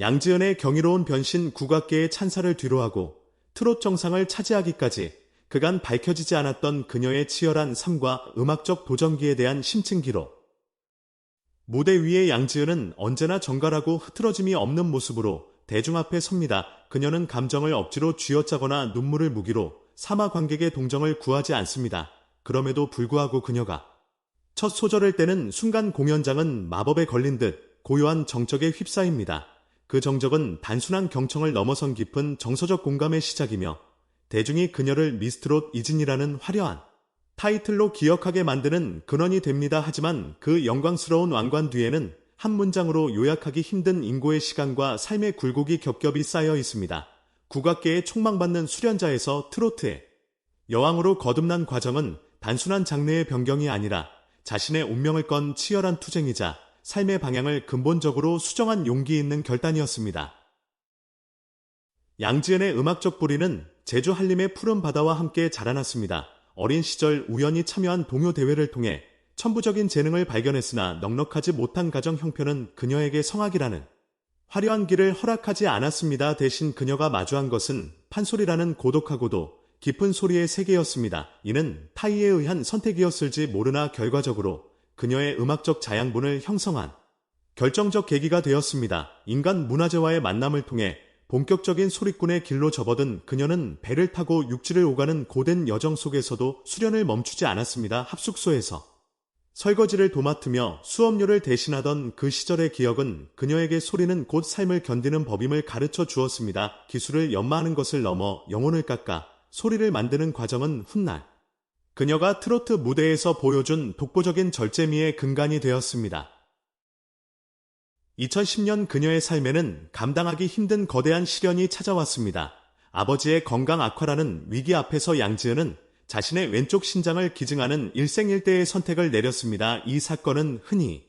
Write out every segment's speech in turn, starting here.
양지은의 경이로운 변신 국악계의 찬사를 뒤로하고 트롯 정상을 차지하기까지 그간 밝혀지지 않았던 그녀의 치열한 삶과 음악적 도전기에 대한 심층 기록. 무대 위의 양지은은 언제나 정갈하고 흐트러짐이 없는 모습으로 대중 앞에 섭니다. 그녀는 감정을 억지로 쥐어짜거나 눈물을 무기로 사마 관객의 동정을 구하지 않습니다. 그럼에도 불구하고 그녀가 첫 소절을 떼는 순간 공연장은 마법에 걸린 듯 고요한 정적에 휩싸입니다. 그 정적은 단순한 경청을 넘어선 깊은 정서적 공감의 시작이며 대중이 그녀를 미스트롯 이진이라는 화려한 타이틀로 기억하게 만드는 근원이 됩니다. 하지만 그 영광스러운 왕관 뒤에는 한 문장으로 요약하기 힘든 인고의 시간과 삶의 굴곡이 겹겹이 쌓여 있습니다. 국악계의 촉망받는 수련자에서 트로트의 여왕으로 거듭난 과정은 단순한 장르의 변경이 아니라 자신의 운명을 건 치열한 투쟁이자 삶의 방향을 근본적으로 수정한 용기 있는 결단이었습니다. 양지은의 음악적 뿌리는 제주 한림의 푸른 바다와 함께 자라났습니다. 어린 시절 우연히 참여한 동요 대회를 통해 천부적인 재능을 발견했으나 넉넉하지 못한 가정 형편은 그녀에게 성악이라는 화려한 길을 허락하지 않았습니다. 대신 그녀가 마주한 것은 판소리라는 고독하고도 깊은 소리의 세계였습니다. 이는 타이에 의한 선택이었을지 모르나 결과적으로 그녀의 음악적 자양분을 형성한 결정적 계기가 되었습니다. 인간 문화재와의 만남을 통해 본격적인 소리꾼의 길로 접어든 그녀는 배를 타고 육지를 오가는 고된 여정 속에서도 수련을 멈추지 않았습니다. 합숙소에서 설거지를 도맡으며 수업료를 대신하던 그 시절의 기억은 그녀에게 소리는 곧 삶을 견디는 법임을 가르쳐 주었습니다. 기술을 연마하는 것을 넘어 영혼을 깎아 소리를 만드는 과정은 훗날 그녀가 트로트 무대에서 보여준 독보적인 절제미의 근간이 되었습니다. 2010년 그녀의 삶에는 감당하기 힘든 거대한 시련이 찾아왔습니다. 아버지의 건강 악화라는 위기 앞에서 양지은은 자신의 왼쪽 신장을 기증하는 일생일대의 선택을 내렸습니다. 이 사건은 흔히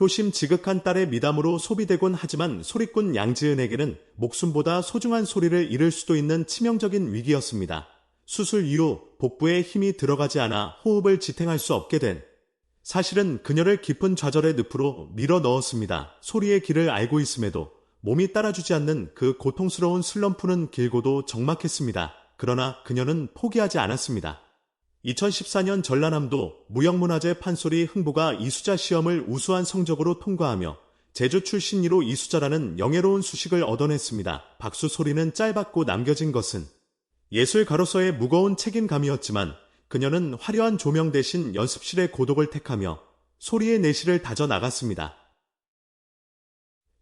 효심 지극한 딸의 미담으로 소비되곤 하지만 소리꾼 양지은에게는 목숨보다 소중한 소리를 잃을 수도 있는 치명적인 위기였습니다. 수술 이후 복부에 힘이 들어가지 않아 호흡을 지탱할 수 없게 된 사실은 그녀를 깊은 좌절의 늪으로 밀어 넣었습니다. 소리의 길을 알고 있음에도 몸이 따라주지 않는 그 고통스러운 슬럼프는 길고도 적막했습니다. 그러나 그녀는 포기하지 않았습니다. 2014년 전라남도 무형문화재 판소리 흥부가 이수자 시험을 우수한 성적으로 통과하며 제주 출신 1호 이수자라는 영예로운 수식을 얻어냈습니다. 박수 소리는 짧았고 남겨진 것은 예술가로서의 무거운 책임감이었지만 그녀는 화려한 조명 대신 연습실의 고독을 택하며 소리의 내실을 다져 나갔습니다.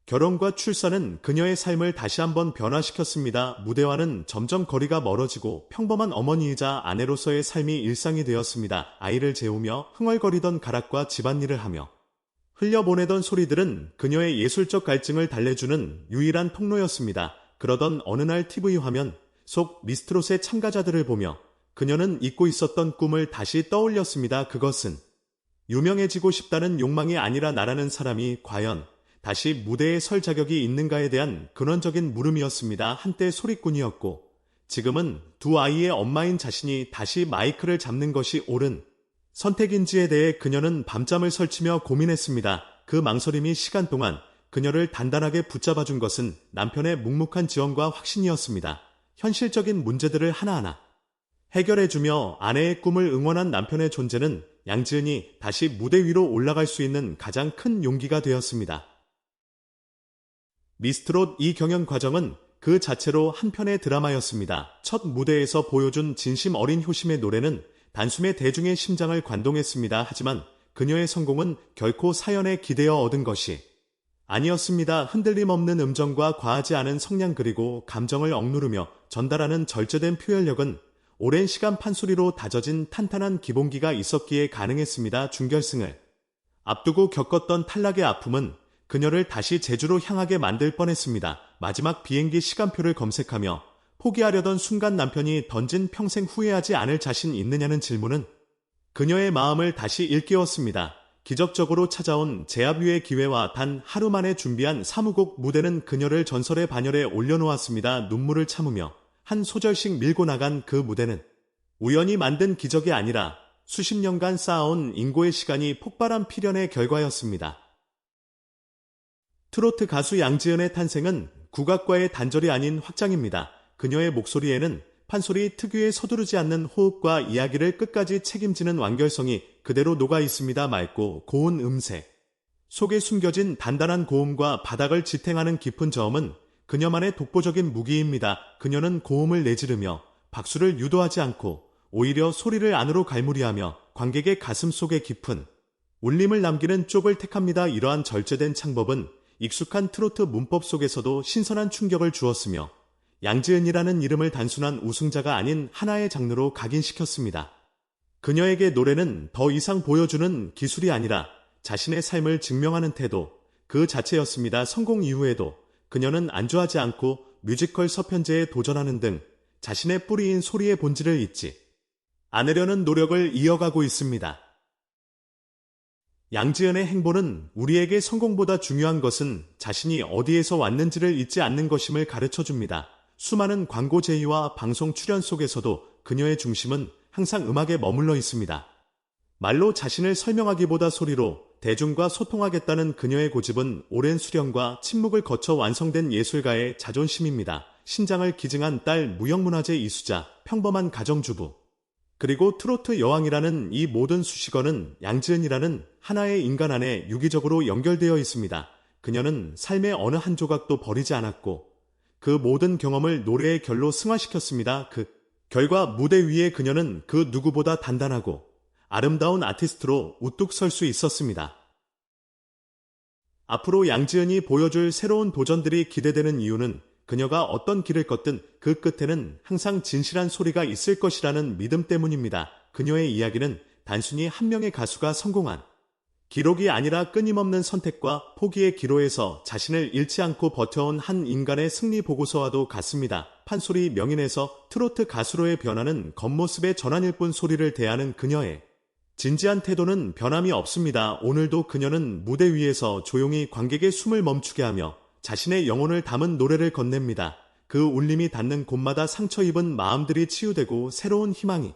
결혼과 출산은 그녀의 삶을 다시 한번 변화시켰습니다. 무대와는 점점 거리가 멀어지고 평범한 어머니이자 아내로서의 삶이 일상이 되었습니다. 아이를 재우며 흥얼거리던 가락과 집안일을 하며 흘려보내던 소리들은 그녀의 예술적 갈증을 달래주는 유일한 통로였습니다. 그러던 어느 날 TV 화면 속 미스트롯의 참가자들을 보며 그녀는 잊고 있었던 꿈을 다시 떠올렸습니다. 그것은 유명해지고 싶다는 욕망이 아니라 나라는 사람이 과연 다시 무대에 설 자격이 있는가에 대한 근원적인 물음이었습니다. 한때 소리꾼이었고 지금은 두 아이의 엄마인 자신이 다시 마이크를 잡는 것이 옳은 선택인지에 대해 그녀는 밤잠을 설치며 고민했습니다. 그 망설임이 시간 동안 그녀를 단단하게 붙잡아준 것은 남편의 묵묵한 지원과 확신이었습니다. 현실적인 문제들을 하나하나 해결해주며 아내의 꿈을 응원한 남편의 존재는 양지은이 다시 무대 위로 올라갈 수 있는 가장 큰 용기가 되었습니다. 미스트롯 이 경연 과정은 그 자체로 한편의 드라마였습니다. 첫 무대에서 보여준 진심 어린 효심의 노래는 단숨에 대중의 심장을 관동했습니다. 하지만 그녀의 성공은 결코 사연에 기대어 얻은 것이 아니었습니다. 흔들림 없는 음정과 과하지 않은 성량 그리고 감정을 억누르며 전달하는 절제된 표현력은 오랜 시간 판소리로 다져진 탄탄한 기본기가 있었기에 가능했습니다. 준결승을 앞두고 겪었던 탈락의 아픔은 그녀를 다시 제주로 향하게 만들 뻔했습니다. 마지막 비행기 시간표를 검색하며 포기하려던 순간 남편이 던진 평생 후회하지 않을 자신 있느냐는 질문은 그녀의 마음을 다시 일깨웠습니다. 기적적으로 찾아온 제압 위의 기회와 단 하루 만에 준비한 사무곡 무대는 그녀를 전설의 반열에 올려놓았습니다. 눈물을 참으며 한 소절씩 밀고 나간 그 무대는 우연히 만든 기적이 아니라 수십 년간 쌓아온 인고의 시간이 폭발한 필연의 결과였습니다. 트로트 가수 양지은의 탄생은 국악과의 단절이 아닌 확장입니다. 그녀의 목소리에는 판소리 특유의 서두르지 않는 호흡과 이야기를 끝까지 책임지는 완결성이 그대로 녹아 있습니다. 맑고 고운 음색. 속에 숨겨진 단단한 고음과 바닥을 지탱하는 깊은 저음은 그녀만의 독보적인 무기입니다. 그녀는 고음을 내지르며 박수를 유도하지 않고 오히려 소리를 안으로 갈무리하며 관객의 가슴 속에 깊은 울림을 남기는 쪽을 택합니다. 이러한 절제된 창법은 익숙한 트로트 문법 속에서도 신선한 충격을 주었으며 양지은이라는 이름을 단순한 우승자가 아닌 하나의 장르로 각인시켰습니다. 그녀에게 노래는 더 이상 보여주는 기술이 아니라 자신의 삶을 증명하는 태도 그 자체였습니다. 성공 이후에도 그녀는 안주하지 않고 뮤지컬 서편제에 도전하는 등 자신의 뿌리인 소리의 본질을 잊지 않으려는 노력을 이어가고 있습니다. 양지연의 행보는 우리에게 성공보다 중요한 것은 자신이 어디에서 왔는지를 잊지 않는 것임을 가르쳐 줍니다. 수많은 광고 제의와 방송 출연 속에서도 그녀의 중심은 항상 음악에 머물러 있습니다. 말로 자신을 설명하기보다 소리로 대중과 소통하겠다는 그녀의 고집은 오랜 수련과 침묵을 거쳐 완성된 예술가의 자존심입니다. 신장을 기증한 딸 무형문화재 이수자, 평범한 가정주부. 그리고 트로트 여왕이라는 이 모든 수식어는 양지은이라는 하나의 인간 안에 유기적으로 연결되어 있습니다. 그녀는 삶의 어느 한 조각도 버리지 않았고 그 모든 경험을 노래의 결로 승화시켰습니다. 그 결과 무대 위에 그녀는 그 누구보다 단단하고 아름다운 아티스트로 우뚝 설 수 있었습니다. 앞으로 양지은이 보여줄 새로운 도전들이 기대되는 이유는 그녀가 어떤 길을 걷든 그 끝에는 항상 진실한 소리가 있을 것이라는 믿음 때문입니다. 그녀의 이야기는 단순히 한 명의 가수가 성공한 기록이 아니라 끊임없는 선택과 포기의 기로에서 자신을 잃지 않고 버텨온 한 인간의 승리 보고서와도 같습니다. 판소리 명인에서 트로트 가수로의 변화는 겉모습의 전환일 뿐 소리를 대하는 그녀의 진지한 태도는 변함이 없습니다. 오늘도 그녀는 무대 위에서 조용히 관객의 숨을 멈추게 하며 자신의 영혼을 담은 노래를 건넵니다. 그 울림이 닿는 곳마다 상처 입은 마음들이 치유되고 새로운 희망이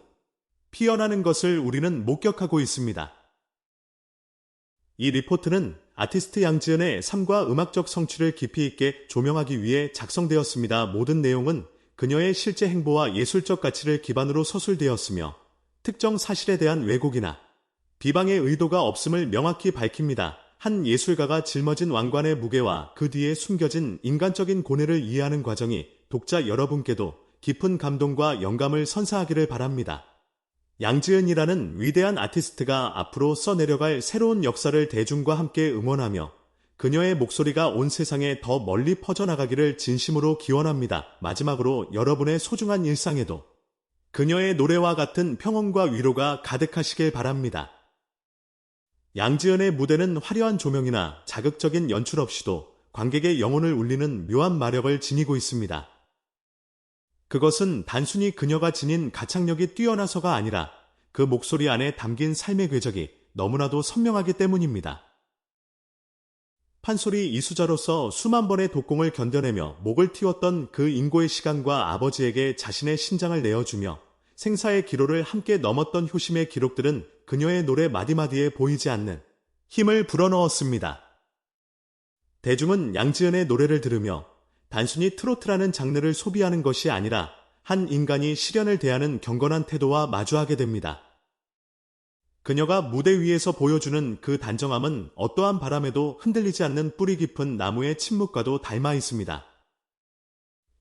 피어나는 것을 우리는 목격하고 있습니다. 이 리포트는 아티스트 양지은의 삶과 음악적 성취를 깊이 있게 조명하기 위해 작성되었습니다. 모든 내용은 그녀의 실제 행보와 예술적 가치를 기반으로 서술되었으며 특정 사실에 대한 왜곡이나 비방의 의도가 없음을 명확히 밝힙니다. 한 예술가가 짊어진 왕관의 무게와 그 뒤에 숨겨진 인간적인 고뇌를 이해하는 과정이 독자 여러분께도 깊은 감동과 영감을 선사하기를 바랍니다. 양지은이라는 위대한 아티스트가 앞으로 써내려갈 새로운 역사를 대중과 함께 응원하며 그녀의 목소리가 온 세상에 더 멀리 퍼져나가기를 진심으로 기원합니다. 마지막으로 여러분의 소중한 일상에도 그녀의 노래와 같은 평온과 위로가 가득하시길 바랍니다. 양지은의 무대는 화려한 조명이나 자극적인 연출 없이도 관객의 영혼을 울리는 묘한 마력을 지니고 있습니다. 그것은 단순히 그녀가 지닌 가창력이 뛰어나서가 아니라 그 목소리 안에 담긴 삶의 궤적이 너무나도 선명하기 때문입니다. 판소리 이수자로서 수만 번의 독공을 견뎌내며 목을 틔웠던 그 인고의 시간과 아버지에게 자신의 신장을 내어주며 생사의 기로를 함께 넘었던 효심의 기록들은 그녀의 노래 마디마디에 보이지 않는 힘을 불어넣었습니다. 대중은 양지은의 노래를 들으며 단순히 트로트라는 장르를 소비하는 것이 아니라 한 인간이 시련을 대하는 경건한 태도와 마주하게 됩니다. 그녀가 무대 위에서 보여주는 그 단정함은 어떠한 바람에도 흔들리지 않는 뿌리 깊은 나무의 침묵과도 닮아 있습니다.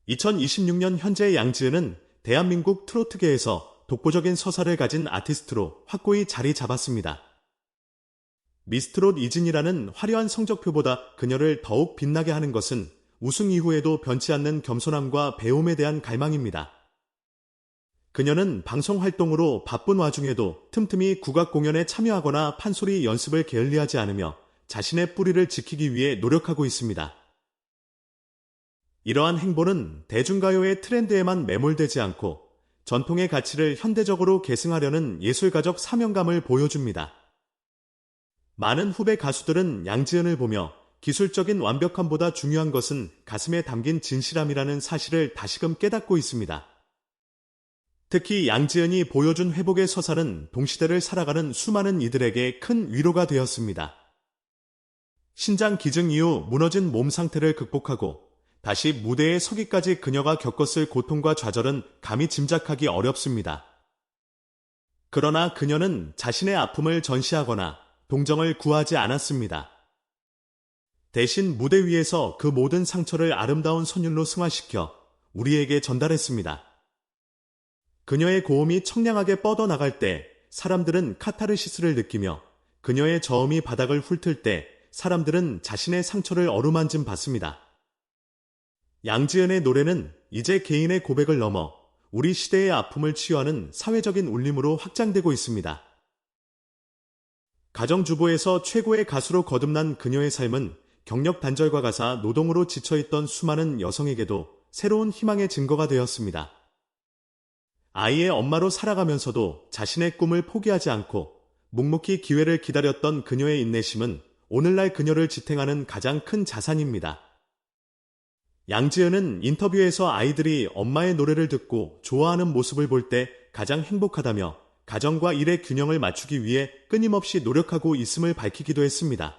2026년 현재 양지은은 대한민국 트로트계에서 독보적인 서사를 가진 아티스트로 확고히 자리 잡았습니다. 미스트롯 이진이라는 화려한 성적표보다 그녀를 더욱 빛나게 하는 것은 우승 이후에도 변치 않는 겸손함과 배움에 대한 갈망입니다. 그녀는 방송 활동으로 바쁜 와중에도 틈틈이 국악 공연에 참여하거나 판소리 연습을 게을리하지 않으며 자신의 뿌리를 지키기 위해 노력하고 있습니다. 이러한 행보는 대중가요의 트렌드에만 매몰되지 않고 전통의 가치를 현대적으로 계승하려는 예술가적 사명감을 보여줍니다. 많은 후배 가수들은 양지은을 보며 기술적인 완벽함보다 중요한 것은 가슴에 담긴 진실함이라는 사실을 다시금 깨닫고 있습니다. 특히 양지은이 보여준 회복의 서사는 동시대를 살아가는 수많은 이들에게 큰 위로가 되었습니다. 신장 기증 이후 무너진 몸 상태를 극복하고 다시 무대에 서기까지 그녀가 겪었을 고통과 좌절은 감히 짐작하기 어렵습니다. 그러나 그녀는 자신의 아픔을 전시하거나 동정을 구하지 않았습니다. 대신 무대 위에서 그 모든 상처를 아름다운 선율로 승화시켜 우리에게 전달했습니다. 그녀의 고음이 청량하게 뻗어나갈 때 사람들은 카타르시스를 느끼며 그녀의 저음이 바닥을 훑을 때 사람들은 자신의 상처를 어루만짐 받습니다. 양지은의 노래는 이제 개인의 고백을 넘어 우리 시대의 아픔을 치유하는 사회적인 울림으로 확장되고 있습니다. 가정주부에서 최고의 가수로 거듭난 그녀의 삶은 경력 단절과 가사 노동으로 지쳐있던 수많은 여성에게도 새로운 희망의 증거가 되었습니다. 아이의 엄마로 살아가면서도 자신의 꿈을 포기하지 않고 묵묵히 기회를 기다렸던 그녀의 인내심은 오늘날 그녀를 지탱하는 가장 큰 자산입니다. 양지은은 인터뷰에서 아이들이 엄마의 노래를 듣고 좋아하는 모습을 볼 때 가장 행복하다며 가정과 일의 균형을 맞추기 위해 끊임없이 노력하고 있음을 밝히기도 했습니다.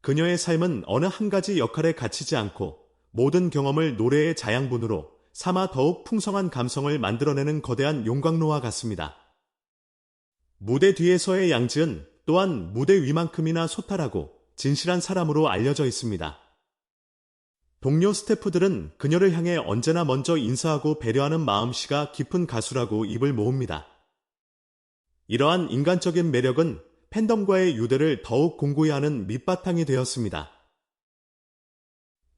그녀의 삶은 어느 한 가지 역할에 갇히지 않고 모든 경험을 노래의 자양분으로 삼아 더욱 풍성한 감성을 만들어내는 거대한 용광로와 같습니다. 무대 뒤에서의 양지은 또한 무대 위만큼이나 소탈하고 진실한 사람으로 알려져 있습니다. 동료 스태프들은 그녀를 향해 언제나 먼저 인사하고 배려하는 마음씨가 깊은 가수라고 입을 모읍니다. 이러한 인간적인 매력은 팬덤과의 유대를 더욱 공고히 하는 밑바탕이 되었습니다.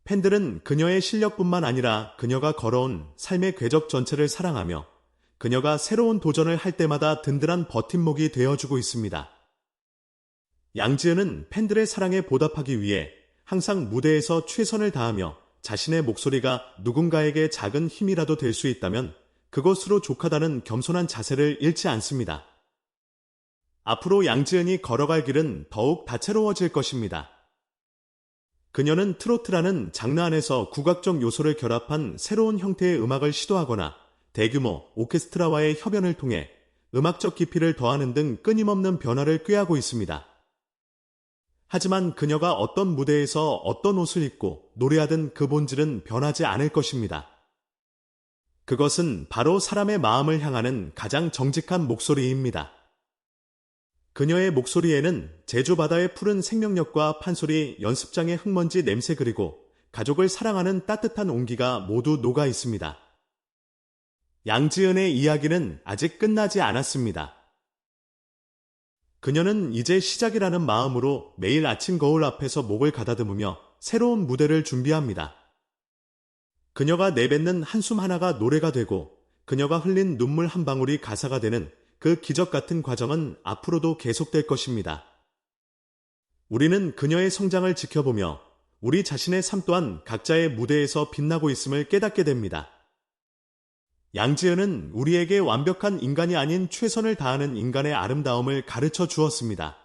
팬들은 그녀의 실력뿐만 아니라 그녀가 걸어온 삶의 궤적 전체를 사랑하며 그녀가 새로운 도전을 할 때마다 든든한 버팀목이 되어주고 있습니다. 양지은은 팬들의 사랑에 보답하기 위해 항상 무대에서 최선을 다하며 자신의 목소리가 누군가에게 작은 힘이라도 될 수 있다면 그것으로 족하다는 겸손한 자세를 잃지 않습니다. 앞으로 양지은이 걸어갈 길은 더욱 다채로워질 것입니다. 그녀는 트로트라는 장르 안에서 국악적 요소를 결합한 새로운 형태의 음악을 시도하거나 대규모 오케스트라와의 협연을 통해 음악적 깊이를 더하는 등 끊임없는 변화를 꾀하고 있습니다. 하지만 그녀가 어떤 무대에서 어떤 옷을 입고 노래하든 그 본질은 변하지 않을 것입니다. 그것은 바로 사람의 마음을 향하는 가장 정직한 목소리입니다. 그녀의 목소리에는 제주 바다의 푸른 생명력과 판소리, 연습장의 흙먼지 냄새 그리고 가족을 사랑하는 따뜻한 온기가 모두 녹아 있습니다. 양지은의 이야기는 아직 끝나지 않았습니다. 그녀는 이제 시작이라는 마음으로 매일 아침 거울 앞에서 목을 가다듬으며 새로운 무대를 준비합니다. 그녀가 내뱉는 한숨 하나가 노래가 되고 그녀가 흘린 눈물 한 방울이 가사가 되는 그 기적 같은 과정은 앞으로도 계속될 것입니다. 우리는 그녀의 성장을 지켜보며 우리 자신의 삶 또한 각자의 무대에서 빛나고 있음을 깨닫게 됩니다. 양지은은 우리에게 완벽한 인간이 아닌 최선을 다하는 인간의 아름다움을 가르쳐 주었습니다.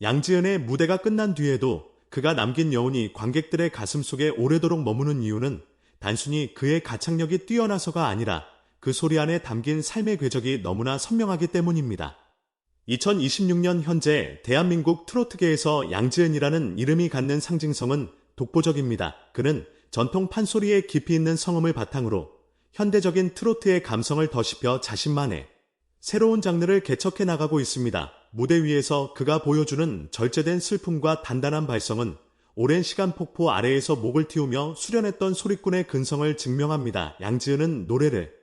양지은의 무대가 끝난 뒤에도 그가 남긴 여운이 관객들의 가슴 속에 오래도록 머무는 이유는 단순히 그의 가창력이 뛰어나서가 아니라 그 소리 안에 담긴 삶의 궤적이 너무나 선명하기 때문입니다. 2026년 현재 대한민국 트로트계에서 양지은이라는 이름이 갖는 상징성은 독보적입니다. 그는 전통 판소리에 깊이 있는 성음을 바탕으로 현대적인 트로트의 감성을 더씹혀 자신만의 새로운 장르를 개척해 나가고 있습니다. 무대 위에서 그가 보여주는 절제된 슬픔과 단단한 발성은 오랜 시간 폭포 아래에서 목을 틔우며 수련했던 소리꾼의 근성을 증명합니다. 양지은은 노래를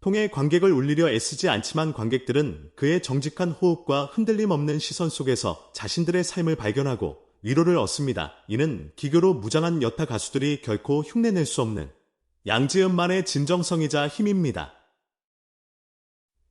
통해 관객을 울리려 애쓰지 않지만 관객들은 그의 정직한 호흡과 흔들림 없는 시선 속에서 자신들의 삶을 발견하고 위로를 얻습니다. 이는 기교로 무장한 여타 가수들이 결코 흉내낼 수 없는 양지은만의 진정성이자 힘입니다.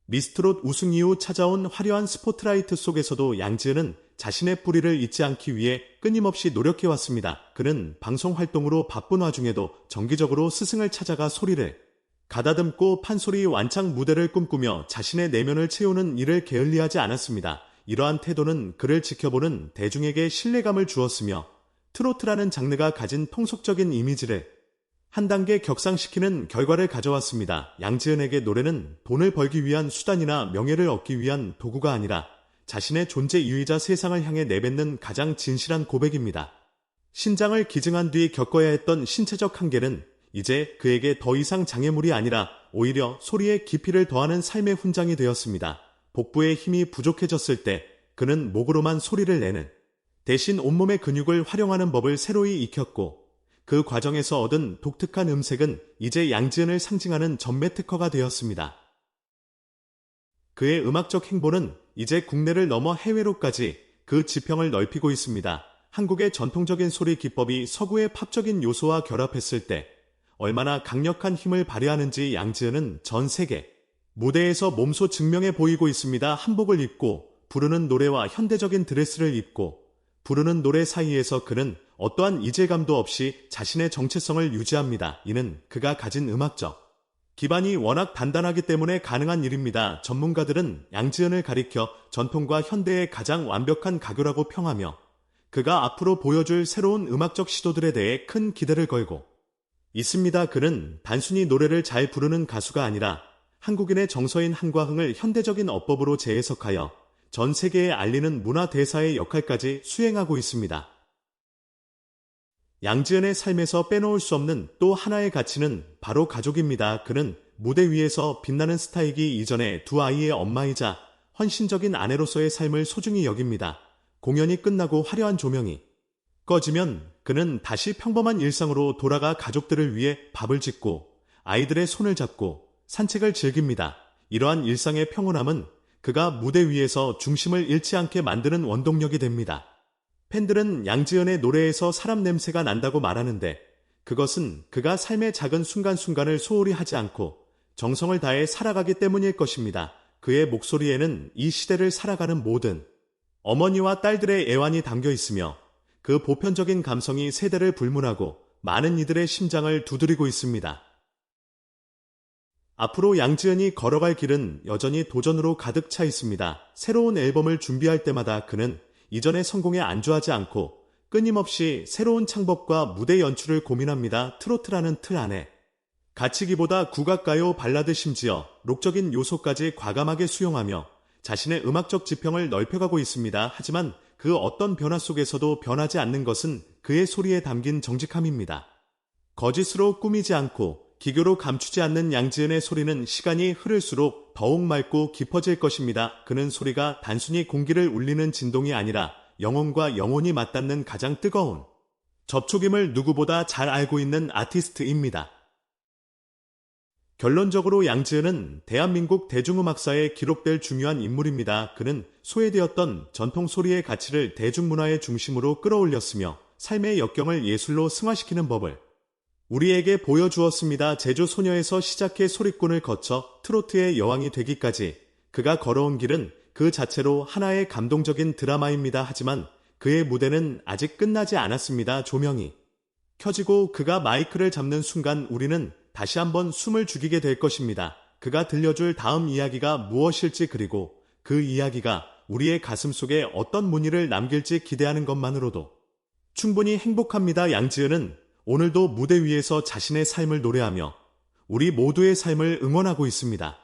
미스트롯 우승 이후 찾아온 화려한 스포트라이트 속에서도 양지은은 자신의 뿌리를 잊지 않기 위해 끊임없이 노력해왔습니다. 그는 방송 활동으로 바쁜 와중에도 정기적으로 스승을 찾아가 소리를 가다듬고 판소리 완창 무대를 꿈꾸며 자신의 내면을 채우는 일을 게을리하지 않았습니다. 이러한 태도는 그를 지켜보는 대중에게 신뢰감을 주었으며 트로트라는 장르가 가진 통속적인 이미지를 한 단계 격상시키는 결과를 가져왔습니다. 양지은에게 노래는 돈을 벌기 위한 수단이나 명예를 얻기 위한 도구가 아니라 자신의 존재 유의자 세상을 향해 내뱉는 가장 진실한 고백입니다. 신장을 기증한 뒤 겪어야 했던 신체적 한계는 이제 그에게 더 이상 장애물이 아니라 오히려 소리의 깊이를 더하는 삶의 훈장이 되었습니다. 복부의 힘이 부족해졌을 때 그는 목으로만 소리를 내는 대신 온몸의 근육을 활용하는 법을 새로이 익혔고 그 과정에서 얻은 독특한 음색은 이제 양지은을 상징하는 전매 특허가 되었습니다. 그의 음악적 행보는 이제 국내를 넘어 해외로까지 그 지평을 넓히고 있습니다. 한국의 전통적인 소리 기법이 서구의 팝적인 요소와 결합했을 때 얼마나 강력한 힘을 발휘하는지 양지은은 전 세계 무대에서 몸소 증명해 보이고 있습니다. 한복을 입고 부르는 노래와 현대적인 드레스를 입고 부르는 노래 사이에서 그는 어떠한 이질감도 없이 자신의 정체성을 유지합니다. 이는 그가 가진 음악적 기반이 워낙 단단하기 때문에 가능한 일입니다. 전문가들은 양지은을 가리켜 전통과 현대의 가장 완벽한 가교라고 평하며 그가 앞으로 보여줄 새로운 음악적 시도들에 대해 큰 기대를 걸고 있습니다. 그는 단순히 노래를 잘 부르는 가수가 아니라 한국인의 정서인 한과흥을 현대적인 어법으로 재해석하여 전 세계에 알리는 문화 대사의 역할까지 수행하고 있습니다. 양지은의 삶에서 빼놓을 수 없는 또 하나의 가치는 바로 가족입니다. 그는 무대 위에서 빛나는 스타이기 이전에 두 아이의 엄마이자 헌신적인 아내로서의 삶을 소중히 여깁니다. 공연이 끝나고 화려한 조명이 꺼지면 그는 다시 평범한 일상으로 돌아가 가족들을 위해 밥을 짓고 아이들의 손을 잡고 산책을 즐깁니다. 이러한 일상의 평온함은 그가 무대 위에서 중심을 잃지 않게 만드는 원동력이 됩니다. 팬들은 양지연의 노래에서 사람 냄새가 난다고 말하는데 그것은 그가 삶의 작은 순간순간을 소홀히 하지 않고 정성을 다해 살아가기 때문일 것입니다. 그의 목소리에는 이 시대를 살아가는 모든 어머니와 딸들의 애환이 담겨 있으며 그 보편적인 감성이 세대를 불문하고 많은 이들의 심장을 두드리고 있습니다. 앞으로 양지은이 걸어갈 길은 여전히 도전으로 가득 차 있습니다. 새로운 앨범을 준비할 때마다 그는 이전의 성공에 안주하지 않고 끊임없이 새로운 창법과 무대 연출을 고민합니다. 트로트라는 틀 안에 가치기보다 국악가요 발라드 심지어 록적인 요소까지 과감하게 수용하며 자신의 음악적 지평을 넓혀가고 있습니다. 하지만 그 어떤 변화 속에서도 변하지 않는 것은 그의 소리에 담긴 정직함입니다. 거짓으로 꾸미지 않고 기교로 감추지 않는 양지은의 소리는 시간이 흐를수록 더욱 맑고 깊어질 것입니다. 그는 소리가 단순히 공기를 울리는 진동이 아니라 영혼과 영혼이 맞닿는 가장 뜨거운 접촉임을 누구보다 잘 알고 있는 아티스트입니다. 결론적으로 양지은은 대한민국 대중음악사에 기록될 중요한 인물입니다. 그는 소외되었던 전통 소리의 가치를 대중문화의 중심으로 끌어올렸으며 삶의 역경을 예술로 승화시키는 법을 우리에게 보여주었습니다. 제주 소녀에서 시작해 소리꾼을 거쳐 트로트의 여왕이 되기까지 그가 걸어온 길은 그 자체로 하나의 감동적인 드라마입니다. 하지만 그의 무대는 아직 끝나지 않았습니다. 조명이 켜지고 그가 마이크를 잡는 순간 우리는 다시 한번 숨을 죽이게 될 것입니다. 그가 들려줄 다음 이야기가 무엇일지 그리고 그 이야기가 우리의 가슴 속에 어떤 무늬를 남길지 기대하는 것만으로도 충분히 행복합니다. 양지은은 오늘도 무대 위에서 자신의 삶을 노래하며 우리 모두의 삶을 응원하고 있습니다.